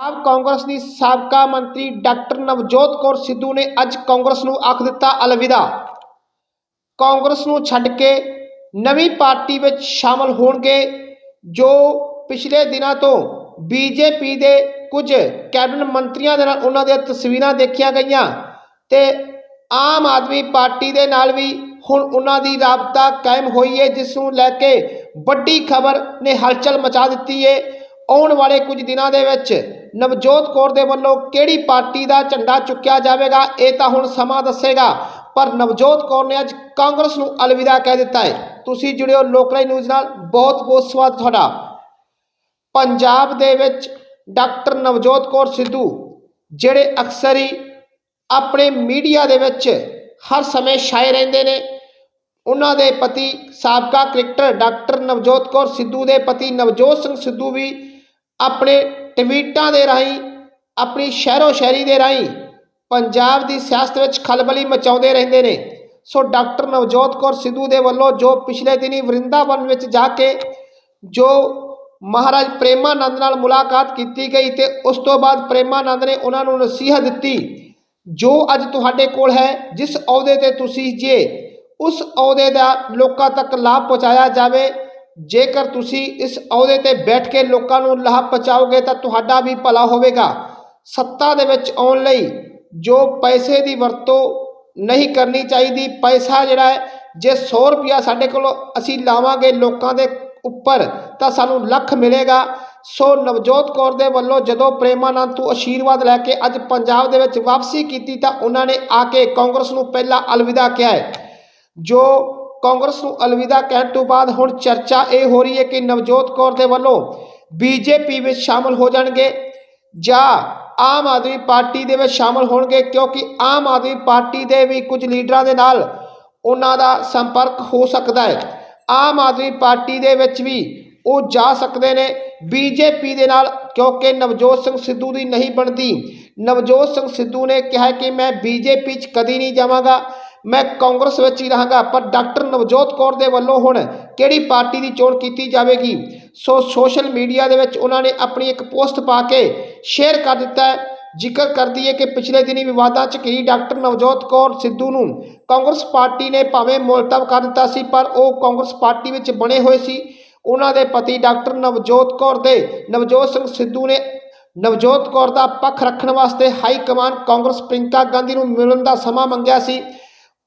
ਆਪ ਕਾਂਗਰਸ ਦੀ ਸਾਬਕਾ ਮੰਤਰੀ ਡਾਕਟਰ ਨਵਜੋਤ ਕੌਰ ਸਿੱਧੂ ਨੇ ਅੱਜ ਕਾਂਗਰਸ ਨੂੰ ਆਖ ਦਿੱਤਾ ਅਲਵਿਦਾ। ਕਾਂਗਰਸ ਨੂੰ ਛੱਡ ਕੇ ਨਵੀਂ ਪਾਰਟੀ ਵਿੱਚ ਸ਼ਾਮਲ ਹੋਣਗੇ ਜੋ ਪਿਛਲੇ ਦਿਨਾਂ ਤੋਂ ਬੀਜੇਪੀ ਦੇ ਕੁਝ ਕੈਬਨਿਟ ਮੰਤਰੀਆਂ ਦੇ ਨਾਲ ਉਹਨਾਂ ਦੀਆਂ ਤਸਵੀਰਾਂ ਦੇਖੀਆਂ ਗਈਆਂ ਤੇ ਆਮ ਆਦਮੀ ਪਾਰਟੀ ਦੇ ਨਾਲ ਵੀ ਹੁਣ ਉਹਨਾਂ ਦੀ ਰਾਬਤਾ ਕਾਇਮ ਹੋਈ ਹੈ ਜਿਸ ਨੂੰ ਲੈ ਕੇ ਵੱਡੀ ਖਬਰ ਨੇ ਹਲਚਲ ਮਚਾ ਦਿੱਤੀ ਹੈ ਆਉਣ ਵਾਲੇ ਕੁਝ ਦਿਨਾਂ ਦੇ ਵਿੱਚ ਨਵਜੋਤ ਕੌਰ ਦੇ ਵੱਲੋਂ ਕਿਹੜੀ ਪਾਰਟੀ ਦਾ ਝੰਡਾ ਚੁੱਕਿਆ ਜਾਵੇਗਾ, ਇਹ ਤਾਂ ਹੁਣ ਸਮਾਂ ਦੱਸੇਗਾ। ਪਰ ਨਵਜੋਤ ਕੌਰ ਨੇ ਅੱਜ ਕਾਂਗਰਸ ਨੂੰ ਅਲਵਿਦਾ ਕਹਿ ਦਿੱਤਾ ਹੈ। ਤੁਸੀਂ ਜੁੜਿਓ ਲੋਕਲਾਈ ਨਿਊਜ਼ ਨਾਲ। ਬਹੁਤ ਬਹੁਤ ਸਵਾਗਤ ਤੁਹਾਡਾ। ਪੰਜਾਬ ਦੇ ਵਿੱਚ ਡਾਕਟਰ ਨਵਜੋਤ ਕੌਰ ਸਿੱਧੂ, ਜਿਹੜੇ ਅਕਸਰ ਹੀ ਆਪਣੇ ਮੀਡੀਆ ਦੇ ਵਿੱਚ ਹਰ ਸਮੇਂ ਛਾਏ ਰਹਿੰਦੇ ਨੇ, ਉਹਨਾਂ ਦੇ ਪਤੀ ਸਾਬਕਾ ਕ੍ਰਿਕਟਰ ਡਾਕਟਰ ਨਵਜੋਤ ਕੌਰ ਸਿੱਧੂ ਦੇ ਪਤੀ ਨਵਜੋਤ ਸਿੰਘ ਸਿੱਧੂ ਵੀ ਆਪਣੇ ਟਵੀਟਾਂ ਦੇ ਰਾਹੀਂ, ਆਪਣੀ ਸ਼ਹਿਰੋ ਸ਼ਹਿਰੀ ਦੇ ਰਾਹੀਂ ਪੰਜਾਬ ਦੀ ਸਿਆਸਤ ਵਿੱਚ ਖਲਬਲੀ ਮਚਾਉਂਦੇ ਰਹਿੰਦੇ ਨੇ। ਸੋ ਡਾਕਟਰ ਨਵਜੋਤ ਕੌਰ ਸਿੱਧੂ ਦੇ ਵੱਲੋਂ ਜੋ ਪਿਛਲੇ ਦਿਨੀ ਵਰਿੰਦਾਵਨ ਵਿੱਚ ਜਾ ਕੇ ਜੋ ਮਹਾਰਾਜ ਪ੍ਰੇਮਾਨੰਦ ਨਾਲ ਮੁਲਾਕਾਤ ਕੀਤੀ ਗਈ ਤੇ ਉਸ ਤੋਂ ਬਾਅਦ ਪ੍ਰੇਮਾਨੰਦ ਨੇ ਉਹਨਾਂ ਨੂੰ ਨਸੀਹਤ ਦਿੱਤੀ, ਜੋ ਅੱਜ ਤੁਹਾਡੇ ਕੋਲ ਹੈ, ਜਿਸ ਅਹੁਦੇ ਤੇ ਤੁਸੀਂ ਜੇ, ਉਸ ਅਹੁਦੇ ਦਾ ਲੋਕਾਂ ਤੱਕ ਲਾਭ ਪਹੁੰਚਾਇਆ ਜਾਵੇ ਜੇਕਰ ਤੁਸੀਂ ਇਸ ਅਹੁਦੇ ਤੇ ਬੈਠ ਕੇ ਲੋਕਾਂ ਨੂੰ ਲਾਭ ਪਹੁੰਚਾਓਗੇ ਤਾਂ ਤੁਹਾਡਾ ਵੀ ਭਲਾ ਹੋਵੇਗਾ। ਸੱਤਾ ਦੇ ਵਿੱਚ ਆਉਣ ਲਈ ਜੋ ਪੈਸੇ ਦੀ ਵਰਤੋਂ ਨਹੀਂ ਕਰਨੀ ਚਾਹੀਦੀ, ਪੈਸਾ ਜਿਹੜਾ ਹੈ, ਜੇ 100 ਰੁਪਿਆ ਸਾਡੇ ਕੋਲੋਂ ਅਸੀਂ ਲਾਵਾਂਗੇ ਲੋਕਾਂ ਦੇ ਉੱਪਰ, ਤਾਂ ਸਾਨੂੰ ਲੱਖ ਮਿਲੇਗਾ। ਸੋ ਨਵਜੋਤ ਕੌਰ ਦੇ ਵੱਲੋਂ ਜਦੋਂ ਪ੍ਰੇਮਾਨੰਦ ਤੋਂ ਆਸ਼ੀਰਵਾਦ ਲੈ ਕੇ ਅੱਜ ਪੰਜਾਬ ਦੇ ਵਿੱਚ ਵਾਪਸੀ ਕੀਤੀ, ਤਾਂ ਉਹਨਾਂ ਨੇ ਆ ਕੇ ਕਾਂਗਰਸ ਨੂੰ ਪਹਿਲਾਂ ਅਲਵਿਦਾ ਕਿਹਾ ਹੈ। ਜੋ ਕਾਂਗਰਸ ਨੂੰ ਅਲਵਿਦਾ ਕਹਿਣ ਤੋਂ ਬਾਅਦ ਹੁਣ ਚਰਚਾ ਇਹ ਹੋ ਰਹੀ ਹੈ ਕਿ ਨਵਜੋਤ ਕੌਰ ਦੇ ਵੱਲੋਂ ਬੀਜੇਪੀ ਵਿੱਚ ਸ਼ਾਮਲ ਹੋ ਜਾਣਗੇ ਜਾਂ ਆਮ ਆਦਮੀ ਪਾਰਟੀ ਦੇ ਵਿੱਚ ਸ਼ਾਮਲ ਹੋਣਗੇ, ਕਿਉਂਕਿ ਆਮ ਆਦਮੀ ਪਾਰਟੀ ਦੇ ਵੀ ਕੁਝ ਲੀਡਰਾਂ ਦੇ ਨਾਲ ਉਹਨਾਂ ਦਾ ਸੰਪਰਕ ਹੋ ਸਕਦਾ ਹੈ। ਆਮ ਆਦਮੀ ਪਾਰਟੀ ਦੇ ਵਿੱਚ ਵੀ ਉਹ ਜਾ ਸਕਦੇ ਨੇ ਬੀਜੇਪੀ ਦੇ ਨਾਲ, ਕਿਉਂਕਿ ਨਵਜੋਤ ਸਿੰਘ ਸਿੱਧੂ ਦੀ ਨਹੀਂ ਬਣਦੀ। ਨਵਜੋਤ ਸਿੰਘ ਸਿੱਧੂ ਨੇ ਕਿਹਾ ਕਿ ਮੈਂ ਬੀਜੇਪੀ 'ਚ ਕਦੀ ਨਹੀਂ ਜਾਵਾਂਗਾ। ਮੈਂ ਕਾਂਗਰਸ ਵਿੱਚ ਹੀ ਰਹਾਂਗਾ, ਪਰ ਡਾਕਟਰ ਨਵਜੋਤ ਕੌਰ ਦੇ ਵੱਲੋਂ ਹੁਣ ਕਿਹੜੀ ਪਾਰਟੀ ਦੀ ਚੋਣ ਕੀਤੀ ਜਾਵੇਗੀ? ਸੋ ਸੋਸ਼ਲ ਮੀਡੀਆ ਦੇ ਵਿੱਚ ਉਹਨਾਂ ਨੇ ਆਪਣੀ ਇੱਕ ਪੋਸਟ ਪਾ ਕੇ ਸ਼ੇਅਰ ਕਰ ਦਿੱਤਾ ਹੈ। ਜ਼ਿਕਰ ਕਰਦੀ ਹੈ ਕਿ ਪਿਛਲੇ ਦਿਨੀ ਵਿਵਾਦਾਂ 'ਚ ਘਿਰੀ ਡਾਕਟਰ ਨਵਜੋਤ ਕੌਰ ਸਿੱਧੂ ਨੂੰ ਕਾਂਗਰਸ ਪਾਰਟੀ ਨੇ ਭਾਵੇਂ ਮੁਲਤਵ ਕਰ ਦਿੱਤਾ ਸੀ, ਪਰ ਉਹ ਕਾਂਗਰਸ ਪਾਰਟੀ ਵਿੱਚ ਬਣੇ ਹੋਏ ਸੀ। ਉਹਨਾਂ ਦੇ ਪਤੀ ਡਾਕਟਰ ਨਵਜੋਤ ਕੌਰ ਦੇ ਨਵਜੋਤ ਸਿੰਘ ਸਿੱਧੂ ਨੇ ਨਵਜੋਤ ਕੌਰ ਦਾ ਪੱਖ ਰੱਖਣ ਵਾਸਤੇ ਹਾਈ ਕਮਾਨ ਕਾਂਗਰਸ ਪ੍ਰਿੰਕਾ ਗਾਂਧੀ ਨੂੰ ਮਿਲਣ ਦਾ ਸਮਾਂ ਮੰਗਿਆ ਸੀ।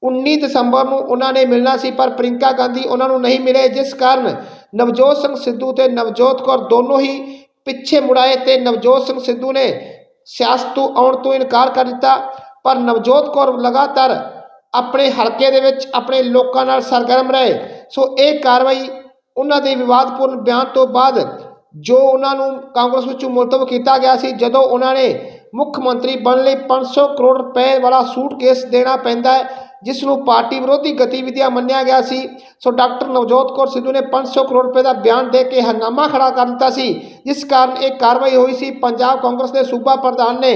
19 ਦਸੰਬਰ ਨੂੰ ਉਹਨਾਂ ਨੇ ਮਿਲਣਾ ਸੀ, ਪਰ ਪ੍ਰਿੰਕਾ ਗਾਂਧੀ ਉਹਨਾਂ ਨੂੰ ਨਹੀਂ ਮਿਲੇ, ਜਿਸ ਕਾਰਨ ਨਵਜੋਤ ਸਿੰਘ ਸਿੱਧੂ ਤੇ ਨਵਜੋਤ ਕੌਰ ਦੋਨੋਂ ਹੀ ਪਿੱਛੇ ਮੁੜਾਏ ਤੇ ਨਵਜੋਤ ਸਿੰਘ ਸਿੱਧੂ ਨੇ ਸਿਆਸਤ ਤੋਂ ਆਉਣ ਤੋਂ ਇਨਕਾਰ ਕਰ ਦਿੱਤਾ। ਪਰ ਨਵਜੋਤ ਕੌਰ ਲਗਾਤਾਰ ਆਪਣੇ ਹਲਕੇ ਦੇ ਵਿੱਚ ਆਪਣੇ ਲੋਕਾਂ ਨਾਲ ਸਰਗਰਮ ਰਹੇ। ਸੋ ਇਹ ਕਾਰਵਾਈ ਉਹਨਾਂ ਦੇ ਵਿਵਾਦਪੂਰਨ ਬਿਆਨ ਤੋਂ ਬਾਅਦ ਜੋ ਉਹਨਾਂ ਨੂੰ ਕਾਂਗਰਸ ਵਿੱਚੋਂ ਮੁਲਤਵ ਕੀਤਾ ਗਿਆ ਸੀ, ਜਦੋਂ ਉਹਨਾਂ ਨੇ ਮੁੱਖ ਮੰਤਰੀ ਬਣਨ ਲਈ 500 ਕਰੋੜ ਰੁਪਏ ਵਾਲਾ ਸੂਟਕੇਸ ਦੇਣਾ ਪੈਂਦਾ ਹੈ ਜਿਸ ਨੂੰ ਪਾਰਟੀ ਵਿਰੋਧੀ ਗਤੀਵਿਧੀਆਂ ਮੰਨਿਆ ਗਿਆ ਸੀ, ਸੋ ਡਾਕਟਰ ਨਵਜੋਤ ਕੌਰ ਸਿੱਧੂ ਨੇ 500 ਕਰੋੜ ਰੁਪਏ ਦਾ ਬਿਆਨ ਦੇ ਕੇ ਹੰਗਾਮਾ ਖੜਾ ਕਰ ਦਿੱਤਾ ਸੀ, ਜਿਸ ਕਾਰਨ ਇਹ ਕਾਰਵਾਈ ਹੋਈ ਸੀ। ਪੰਜਾਬ ਕਾਂਗਰਸ ਦੇ ਸੂਬਾ ਪ੍ਰਧਾਨ ਨੇ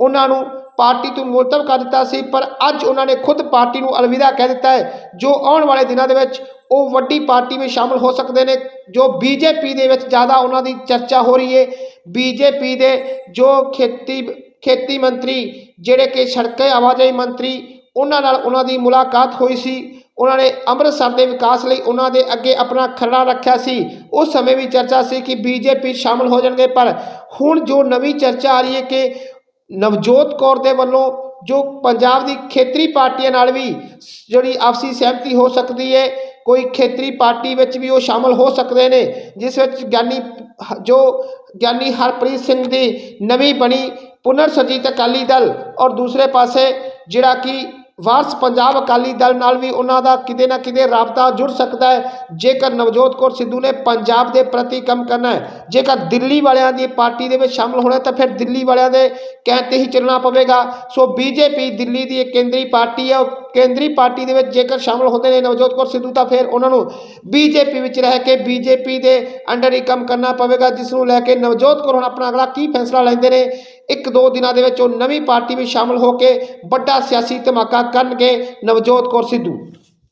ਉਹਨਾਂ ਨੂੰ ਪਾਰਟੀ ਤੋਂ ਮੁਲਤਵ ਕਰ ਦਿੱਤਾ ਸੀ, ਪਰ ਅੱਜ ਉਹਨਾਂ ਨੇ ਖੁਦ ਪਾਰਟੀ ਨੂੰ ਅਲਵਿਦਾ ਕਹਿ ਦਿੱਤਾ ਹੈ, ਜੋ ਆਉਣ ਵਾਲੇ ਦਿਨਾਂ ਦੇ ਵਿੱਚ ਉਹ ਵੱਡੀ ਪਾਰਟੀ ਵਿੱਚ ਸ਼ਾਮਲ ਹੋ ਸਕਦੇ ਨੇ, ਜੋ ਬੀਜੇਪੀ ਦੇ ਵਿੱਚ ਜ਼ਿਆਦਾ ਉਹਨਾਂ ਦੀ ਚਰਚਾ ਹੋ ਰਹੀ ਹੈ। ਬੀਜੇਪੀ ਦੇ ਜੋ ਖੇਤੀ ਖੇਤੀ ਮੰਤਰੀ, ਜਿਹੜੇ ਕਿ ਸੜਕ ਆਵਾਜਾਈ ਮੰਤਰੀ ਉਹਨਾਂ ਨਾਲ ਉਹਨਾਂ ਦੀ ਮੁਲਾਕਾਤ ਹੋਈ ਸੀ। ਉਹਨਾਂ ਨੇ ਅੰਮ੍ਰਿਤਸਰ ਦੇ ਵਿਕਾਸ ਲਈ ਉਹਨਾਂ ਦੇ ਅੱਗੇ ਆਪਣਾ ਖਰੜਾ ਰੱਖਿਆ ਸੀ। ਉਸ ਸਮੇਂ ਵੀ ਚਰਚਾ ਸੀ ਕਿ ਬੀਜੇਪੀ ਸ਼ਾਮਲ ਹੋ ਜਾਣਗੇ, ਪਰ ਹੁਣ ਜੋ ਨਵੀਂ ਚਰਚਾ ਆ ਰਹੀ ਹੈ ਕਿ ਨਵਜੋਤ ਕੌਰ ਦੇ ਵੱਲੋਂ ਜੋ ਪੰਜਾਬ ਦੀ ਖੇਤਰੀ ਪਾਰਟੀਆਂ ਨਾਲ ਵੀ ਜਿਹੜੀ ਆਪਸੀ ਸਹਿਮਤੀ ਹੋ ਸਕਦੀ ਹੈ, ਕੋਈ ਖੇਤਰੀ ਪਾਰਟੀ ਵਿੱਚ ਵੀ ਉਹ ਸ਼ਾਮਲ ਹੋ ਸਕਦੇ ਨੇ, ਜਿਸ ਵਿੱਚ ਗਿਆਨੀ ਜੋ ਗਿਆਨੀ ਹਰਪ੍ਰੀਤ ਸਿੰਘ ਦੀ ਨਵੀਂ ਬਣੀ ਪੁਨਰ ਸਰਜੀਤ ਅਕਾਲੀ ਦਲ ਔਰ ਦੂਸਰੇ ਪਾਸੇ ਜਿਹੜਾ ਕਿ ਵਾਰਸ ਪੰਜਾਬ ਅਕਾਲੀ ਦਲ ਨਾਲ ਵੀ ਉਹਨਾਂ ਦਾ ਕਿਤੇ ਨਾ ਕਿਤੇ ਰਾਬਤਾ ਜੁੜ ਸਕਦਾ ਹੈ। ਜੇਕਰ ਨਵਜੋਤ ਕੌਰ ਸਿੱਧੂ ਨੇ ਪੰਜਾਬ ਦੇ ਪ੍ਰਤੀ ਕੰਮ ਕਰਨਾ ਹੈ, ਜੇਕਰ ਦਿੱਲੀ ਵਾਲਿਆਂ ਦੀ ਪਾਰਟੀ ਦੇ ਵਿੱਚ ਸ਼ਾਮਲ ਹੋਣਾ ਤਾਂ ਫਿਰ ਦਿੱਲੀ ਵਾਲਿਆਂ ਦੇ ਕਹਿਣ ਤੇ ਹੀ ਚੱਲਣਾ ਪਵੇਗਾ। ਸੋ ਬੀਜੇਪੀ ਦਿੱਲੀ ਦੀ ਇੱਕ ਕੇਂਦਰੀ ਪਾਰਟੀ ਹੈ, ਉਹ ਕੇਂਦਰੀ ਪਾਰਟੀ ਦੇ ਵਿੱਚ ਜੇਕਰ ਸ਼ਾਮਲ ਹੁੰਦੇ ਨੇ ਨਵਜੋਤ ਕੌਰ ਸਿੱਧੂ, ਤਾਂ ਫਿਰ ਉਹਨਾਂ ਨੂੰ ਬੀਜੇਪੀ ਵਿੱਚ ਰਹਿ ਕੇ ਬੀਜੇਪੀ ਦੇ ਅੰਡਰ ਹੀ ਕੰਮ ਕਰਨਾ ਪਵੇਗਾ, ਜਿਸ ਨੂੰ ਲੈ ਕੇ ਨਵਜੋਤ ਕੌਰ ਹੁਣ ਆਪਣਾ ਅਗਲਾ ਕੀ ਫੈਸਲਾ ਲੈਂਦੇ ਨੇ ਇੱਕ ਦੋ ਦਿਨਾਂ ਦੇ ਵਿੱਚ ਉਹ ਨਵੀਂ ਪਾਰਟੀ ਵਿੱਚ ਸ਼ਾਮਲ ਹੋ ਕੇ ਵੱਡਾ ਸਿਆਸੀ ਧਮਾਕਾ ਕਰਨਗੇ ਨਵਜੋਤ ਕੌਰ ਸਿੱਧੂ।